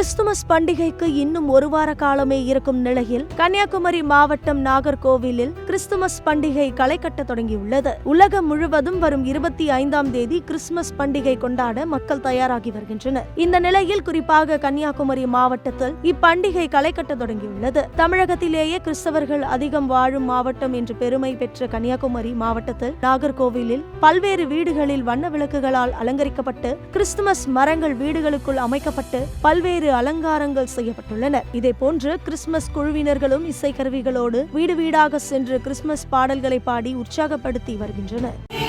Christmas பண்டிகைக்கு இன்னும் ஒரு வார காலமே இருக்கும் நிலையில் கன்னியாகுமரி மாவட்டம் நாகர்கோவிலில் கிறிஸ்துமஸ் பண்டிகை களை கட்ட தொடங்கியுள்ளது. உலகம் முழுவதும் வரும் இருபத்தி ஐந்தாம் தேதி கிறிஸ்துமஸ் பண்டிகை கொண்டாட மக்கள் தயாராகி வருகின்றனர். இந்த நிலையில் குறிப்பாக கன்னியாகுமரி மாவட்டத்தில் இப்பண்டிகை களை கட்ட தொடங்கியுள்ளது. தமிழகத்திலேயே கிறிஸ்தவர்கள் அதிகம் வாழும் மாவட்டம் என்று பெருமை பெற்ற கன்னியாகுமரி மாவட்டத்தில் நாகர்கோவிலில் பல்வேறு வீடுகளில் வண்ண விளக்குகளால் அலங்கரிக்கப்பட்டு கிறிஸ்துமஸ் மரங்கள் வீடுகளுக்குள் அமைக்கப்பட்டு பல்வேறு அலங்காரங்கள் செய்யப்பட்டுள்ளன. இதே போன்று கிறிஸ்துமஸ் குழுவினர்களும் இசைக்கருவிகளோடு வீடு வீடாக சென்று கிறிஸ்துமஸ் பாடல்களை பாடி உற்சாகப்படுத்தி வருகின்றனர்.